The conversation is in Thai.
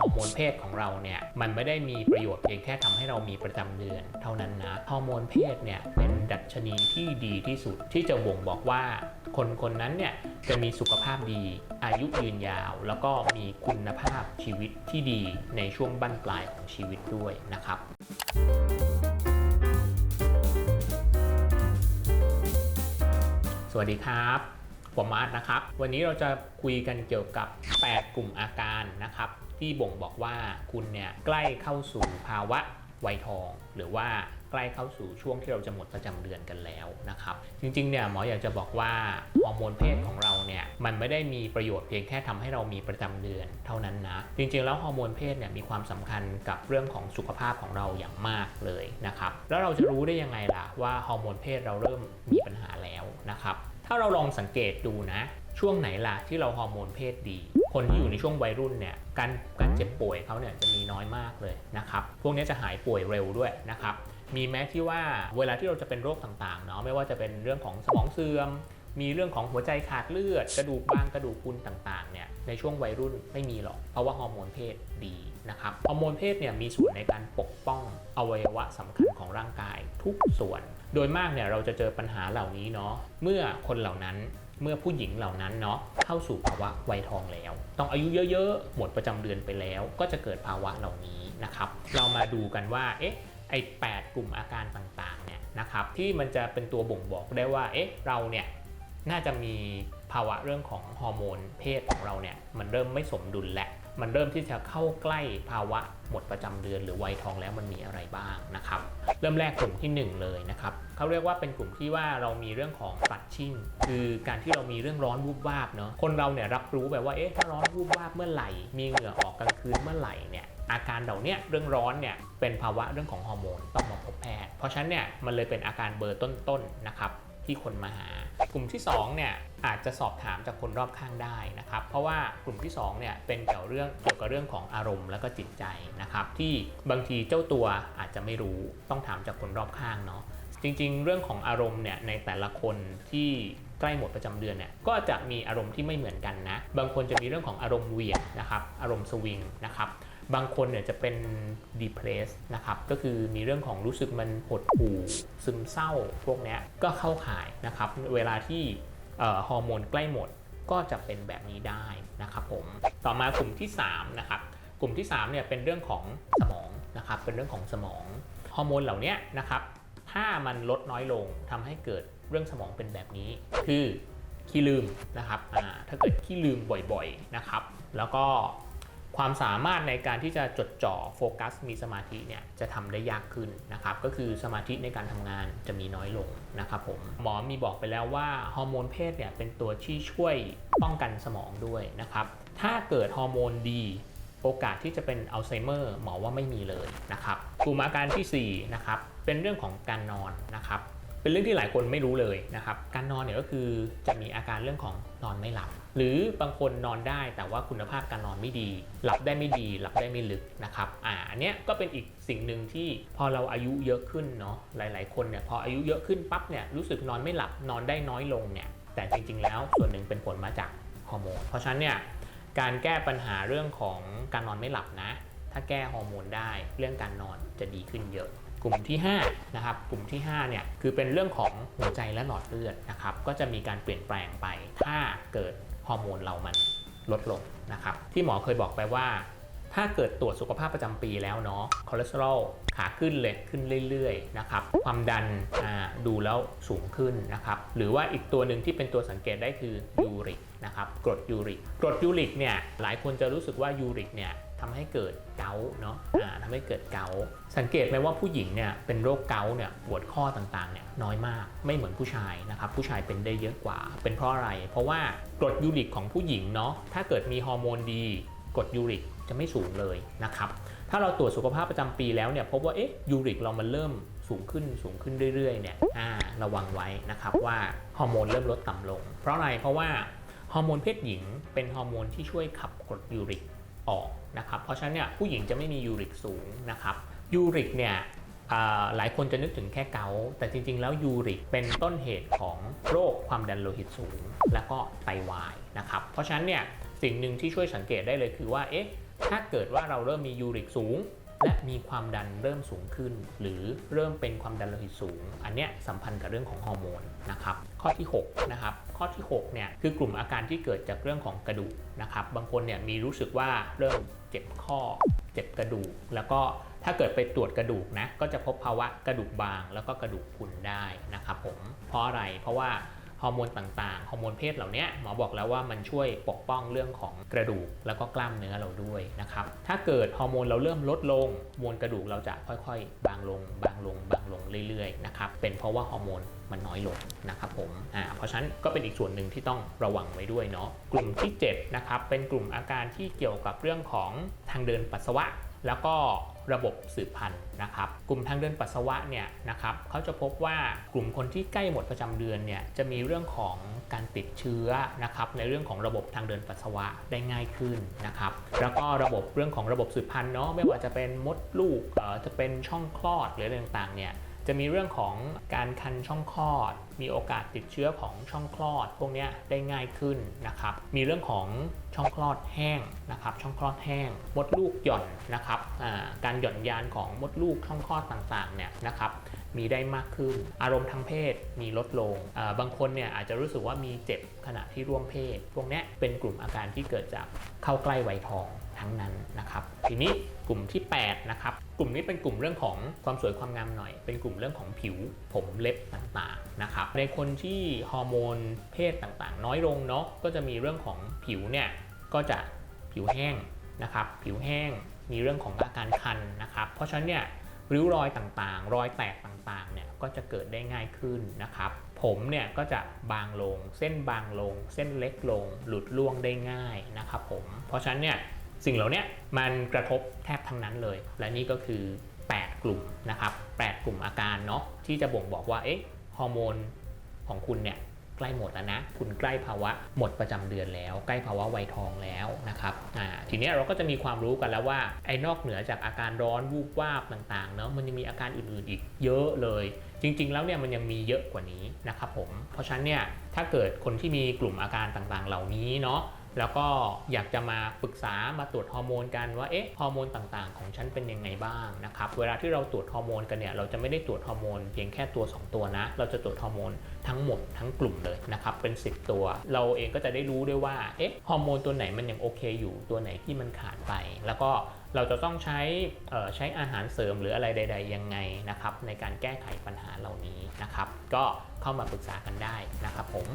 ฮอร์โมนเพศของเราเนี่ยมันไม่ได้มีประโยชน์เพียงแค่ทำให้เรามีประจำเดือน เท่านั้นนะฮอร์โมนเพศเนี่ยเป็นดัชนีที่ดีที่สุดที่จะบ่งบอกว่าคนคนนั้นเนี่ยจะมีสุขภาพดี อายุยืนยาว แล้วก็มีคุณภาพชีวิตที่ดีในช่วงบั้นปลายของชีวิตด้วยนะครับสวัสดีครับ ผมมาร์ทนะครับ วันนี้เราจะคุยกันเกี่ยวกับ 8 กลุ่มอาการนะครับ ที่บ่งบอกว่าคุณเนี่ยใกล้เข้าสู่ภาวะวัยทอง หรือว่าใกล้เข้าสู่ช่วงที่เราจะหมดประจำเดือนกันแล้วนะครับ จริงๆเนี่ยหมออยากจะบอกว่าฮอร์โมนเพศของเราเนี่ยมันไม่ได้มีประโยชน์เพียงแค่ทำให้เรามีประจำเดือนเท่านั้นนะ จริงๆแล้วฮอร์โมนเพศเนี่ยมีความสำคัญกับเรื่องของสุขภาพของเราอย่างมากเลยนะครับ แล้วเราจะรู้ได้ยังไงล่ะว่าฮอร์โมนเพศเราเริ่มมีปัญหาแล้วนะครับ ถ้าเราลองสังเกตดูนะ ช่วงไหนล่ะที่เราฮอร์โมนเพศดี คนที่อยู่ในช่วงวัยรุ่นเนี่ยการการเจ็บป่วยเขาเนี่ยจะมีน้อยมากเลยนะครับพวกนี้จะหายป่วยเร็วด้วยนะครับมีแม้ที่ว่าเวลาที่เราจะเป็นโรคต่างๆเนาะไม่ว่าจะเป็นเรื่องของสมองเสื่อม มีเรื่องของหัวใจขาดเลือด กระดูกบางกระดูกพุนต่างๆเนี่ยในช่วงวัยรุ่นไม่มีหรอก เพราะว่าฮอร์โมนเพศดีนะครับฮอร์โมนเพศเนี่ยมีส่วนในการปกป้องอวัยวะสำคัญของร่างกายทุกส่วน โดยมากเนี่ยเราจะเจอปัญหาเหล่านี้เนาะเมื่อคนเหล่านั้นเมื่อผู้หญิงเหล่านั้นเนาะเข้าสู่ภาวะวัยทองแล้ว ต้องอายุเยอะๆ หมดประจำเดือนไปแล้ว ก็จะเกิดภาวะเหล่านี้นะครับ เรามาดูกันว่าเอ๊ะไอ้8กลุ่มอาการต่างๆเนี่ยนะครับที่มันจะเป็นตัวบ่งบอกได้ว่าเอ๊ะเราเนี่ย น่าจะมีภาวะเรื่องของฮอร์โมนเพศของเราเนี่ยมันเริ่มไม่สมดุลและ มันเริ่มที่จะเข้าใกล้ภาวะหมดประจำเดือนหรือวัยทองแล้วมันมีอะไรบ้างนะครับ เริ่มแรกกลุ่มที่ 1 เลยนะครับเขาเรียกว่าเป็นกลุ่มที่ว่าเรามีเรื่องของปัดชิ่งคือการที่เรามีเรื่องร้อนวูบวาบเนาะคนเราเนี่ยรับรู้แบบว่าเอ๊ะถ้าร้อนวูบวาบเมื่อไหร่ มีเหงื่อออกกลางคืนเมื่อไหร่เนี่ยอาการเหล่านี้เรื่องร้อนเนี่ยเป็นภาวะเรื่องของฮอร์โมนต้องมาพบแพทย์เพราะฉะนั้นเนี่ยมันเลยเป็นอาการเบอร์ต้นๆนะครับ ที่คนมาหา กลุ่มที่2เนี่ยอาจจะสอบถามจากคนรอบข้างได้นะครับ เพราะว่ากลุ่มที่2เนี่ยเป็นเกี่ยวเรื่องเกี่ยวกับเรื่องของอารมณ์และก็จิตใจนะครับ ที่บางทีเจ้าตัวอาจจะไม่รู้ต้องถามจากคนรอบข้างเนาะจริง ๆ เรื่องของอารมณ์เนี่ยในแต่ละคนที่ใกล้หมดประจำเดือนเนี่ยก็จะมีอารมณ์ที่ไม่เหมือนกันนะ บางคนจะมีเรื่องของอารมณ์เวียงนะครับ อารมณ์สวิงนะครับ บางคนเนี่ยจะเป็น depress นะครับ ก็คือมีเรื่องของรู้สึกมันหดหู่ซึมเศร้าพวกนี้ก็เข้าข่ายนะครับ เวลาที่ฮอร์โมนใกล้หมดก็จะเป็นแบบนี้ได้นะครับผม ต่อมากลุ่มที่3นะครับกลุ่มที่3เนี่ยเป็นเรื่องของสมองนะครับ เป็นเรื่องของสมองฮอร์โมนเหล่านี้นะครับถ้ามันลดน้อยลงทำให้เกิดเรื่องสมองเป็นแบบนี้ คือขี้ลืมนะครับอ่าถ้าเกิดขี้ลืมบ่อยๆนะครับ แล้วก็ ความสามารถในการที่จะจดจ่อโฟกัสมีสมาธิเนี่ยจะทำได้ยากขึ้นนะครับก็คือสมาธิในการทำงานจะมีน้อยลงนะครับผมหมอมีบอกไปแล้วว่าฮอร์โมนเพศเนี่ยเป็นตัวที่ช่วยป้องกันสมองด้วยนะครับถ้าเกิดฮอร์โมนดีโอกาสที่จะเป็นอัลไซเมอร์หมอว่าไม่มีเลยนะครับกลุ่มอาการที่4นะครับเป็นเรื่องของการนอนนะครับเป็นเรื่องที่หลายคนไม่รู้เลยนะครับการนอนเนี่ยก็คือจะมีอาการเรื่องของนอนไม่หลับ หรือบางคนนอนได้แต่ว่าคุณภาพการนอนไม่ดี หลับได้ไม่ดี หลับได้ไม่ลึกนะครับอ่าอันเนี้ยก็เป็นอีกสิ่งหนึ่งที่พอเราอายุเยอะขึ้นเนาะหลาย ๆ คนเนี่ยพออายุเยอะขึ้นปั๊บเนี่ยรู้สึกนอนไม่หลับนอนได้น้อยลงเนี่ยแต่จริง ๆ แล้วส่วนหนึ่งเป็นผลมาจากฮอร์โมนเพราะฉะนั้นเนี่ยการแก้ปัญหาเรื่องของการนอนไม่หลับนะ ถ้าแก้ฮอร์โมนได้เรื่องการนอนจะดีขึ้นเยอะ กลุ่มที่5นะครับกลุ่มที่5เนี่ยคือเป็นเรื่องของหัวใจและหลอดเลือดนะครับก็จะมีการเปลี่ยนแปลงไป ถ้าเกิด ฮอร์โมนเรามันลดลงนะครับที่หมอเคยบอกไปว่า ถ้าเกิดตรวจสุขภาพประจำปีแล้วเนาะคอเลสเตอรอลขาขึ้นเลยขึ้นเรื่อยๆนะครับความดันดูแล้วสูงขึ้นนะครับหรือว่าอีกตัวหนึ่งที่เป็นตัวสังเกตได้คือยูริกนะครับกรดยูริกกรดยูริกเนี่ยหลายคนจะรู้สึกว่ายูริกเนี่ย ทำให้เกิดเกาเนาะอ่าทำให้เกิดเกาสังเกตไหมว่าผู้หญิงเนี่ยเป็นโรคเกาต์เนี่ยปวดข้อต่างๆเนี่ยน้อยมากไม่เหมือนผู้ชายนะครับผู้ชายเป็นได้เยอะกว่า เป็นเพราะอะไร เพราะว่ากรดยูริกของผู้หญิงเนาะถ้าเกิดมีฮอร์โมนดีกรดยูริกจะไม่สูงเลยนะครับถ้าเราตรวจสุขภาพประจำปีแล้วเนี่ยพบว่าเอ๊ะยูริกเรามันเริ่มสูงขึ้นสูงขึ้นเรื่อยๆเนี่ยอ่าระวังไว้นะครับว่าฮอร์โมนเริ่มลดต่ำลง เพราะอะไรเพราะว่าฮอร์โมนเพศหญิงเป็นฮอร์โมนที่ช่วยขับกรดยูริกออก นะครับเพราะฉะนั้นเนี่ยผู้หญิงจะไม่มียูริกสูงนะครับยูริกเนี่ยหลายคนจะนึกถึงแค่เกา แต่จริง ๆ แล้วยูริกเป็นต้นเหตุของโรคความดันโลหิตสูง และก็ไตวายนะครับ เพราะฉะนั้นเนี่ยสิ่งหนึ่งที่ช่วยสังเกตได้เลยคือว่า เอ๊ะ ถ้าเกิดว่าเราเริ่มมียูริกสูง และมีความดันเริ่มสูงขึ้น หรือเริ่มเป็นความดันโลหิตสูง อันเนี้ยสัมพันธ์กับเรื่องของฮอร์โมนนะครับ ข้อที่ 6 นะครับ ข้อที่6เนี่ยคือกลุ่มอาการที่เกิดจากเรื่องของกระดูกนะครับบางคนเนี่ยมีรู้สึกว่าเริ่มเจ็บข้อ เจ็บกระดูก แล้วก็ถ้าเกิดไปตรวจกระดูกนะก็จะพบภาวะกระดูกบาง แล้วก็กระดูกพุนได้นะครับผมเพราะอะไรเพราะว่า ฮอร์โมนต่างๆ ฮอร์โมนเพศเหล่านี้หมอบอกแล้วว่ามันช่วยปกป้องเรื่องของกระดูกแล้วก็กล้ามเนื้อเราด้วยนะครับ ถ้าเกิดฮอร์โมนเราเริ่มลดลง มวลกระดูกเราจะค่อยๆ บางลง บางลง บางลงเรื่อยๆ นะครับ เป็นเพราะว่าฮอร์โมนมันน้อยลงนะครับผม อ่า เพราะฉะนั้นก็เป็นอีกส่วนหนึ่งที่ต้องระวังไว้ด้วยเนาะ กลุ่มที่7นะครับ เป็นกลุ่มอาการที่เกี่ยวกับเรื่องของทางเดินปัสสาวะ แล้วก็ระบบสืบพันธุ์นะครับ กลุ่มทางเดินปัสสาวะเนี่ยนะครับเขาจะพบว่ากลุ่มคนที่ใกล้หมดประจำเดือนเนี่ยจะมีเรื่องของการติดเชื้อนะครับในเรื่องของระบบทางเดินปัสสาวะได้ง่ายขึ้นนะครับแล้วก็ระบบเรื่องของระบบสืบพันธุ์เนาะไม่ว่าจะเป็นมดลูกเอ่อจะเป็นช่องคลอดหรืออะไรต่างๆเนี่ย จะมีเรื่องของการคันช่องคลอด มีโอกาสติดเชื้อของช่องคลอด พวกนี้ได้ง่ายขึ้นนะครับ มีเรื่องของช่องคลอดแห้งนะครับ ช่องคลอดแห้ง มดลูกหย่อนนะครับการหย่อนยานของมดลูกช่องคลอดต่างๆเนี่ยนะครับมีได้มากขึ้น อารมณ์ทางเพศมีลดลง บางคนเนี่ยอาจจะรู้สึกว่ามีเจ็บขณะที่ร่วมเพศ พวกนี้เป็นกลุ่มอาการที่เกิดจากเข้าใกล้วัยทอง ทั้งนั้นนะครับทีนี้กลุ่มที่8นะครับกลุ่มนี้เป็นกลุ่มเรื่องของความสวยความงามหน่อย เป็นกลุ่มเรื่องของผิวผมเล็บต่างๆนะครับในคนที่ฮอร์โมนเพศต่างๆ น้อยลงเนาะก็จะมีเรื่องของผิวเนี่ยก็จะผิวแห้งนะครับผิวแห้งมีเรื่องของอาการคันนะครับ เพราะฉะนั้นเนี่ยริ้วรอยต่างๆ รอยแตกต่างๆเนี่ยก็จะเกิดได้ง่ายขึ้นนะครับ ผมเนี่ยก็จะบางลง เส้นบางลง เส้นเล็กลง หลุดล่วงได้ง่ายนะครับผมเพราะฉะนั้นเนี่ย สิ่งเหล่านี้มันกระทบแทบทั้งนั้นเลย และนี่ก็คือ 8 กลุ่มนะครับ8กลุ่มอาการเนาะที่จะบ่งบอกว่าเอ๊ะฮอร์โมนของคุณเนี่ยใกล้หมดแล้วนะ คุณใกล้ภาวะหมดประจำเดือนแล้ว ใกล้ภาวะวัยทองแล้วนะครับอ่าทีเนี้ยเราก็จะมีความรู้กันแล้วว่าไอ้นอกเหนือจากอาการร้อนวูบวาบต่างๆเนาะมันยังมีอาการอื่นๆอีกเยอะเลย จริง ๆ แล้วเนี่ยมันยังมีเยอะกว่านี้นะครับผมเพราะฉะนั้นเนี่ยถ้าเกิดคนที่มีกลุ่มอาการต่างๆ เหล่านี้เนาะ แล้วก็อยากจะมาปรึกษามาตรวจฮอร์โมนกันว่าเอ๊ะฮอร์โมนต่างๆ ของฉันเป็นยังไงบ้างนะครับเวลาที่เราตรวจฮอร์โมนกันเนี่ยเราจะไม่ได้ตรวจฮอร์โมนเพียงแค่ตัว 2 ตัวนะ เราจะตรวจฮอร์โมนทั้งหมดทั้งกลุ่มเลยนะครับเป็น 10 ตัว เราเองก็จะได้รู้ด้วยว่าเอ๊ะฮอร์โมนตัวไหนมันยังโอเคอยู่ตัวไหนที่มันขาดไป แล้วก็เราจะต้องใช้ใช้อาหารเสริมหรืออะไรใด ๆ ยังไงนะครับในการแก้ไขปัญหาเหล่านี้นะครับ ก็เข้ามาปรึกษากันได้นะครับผม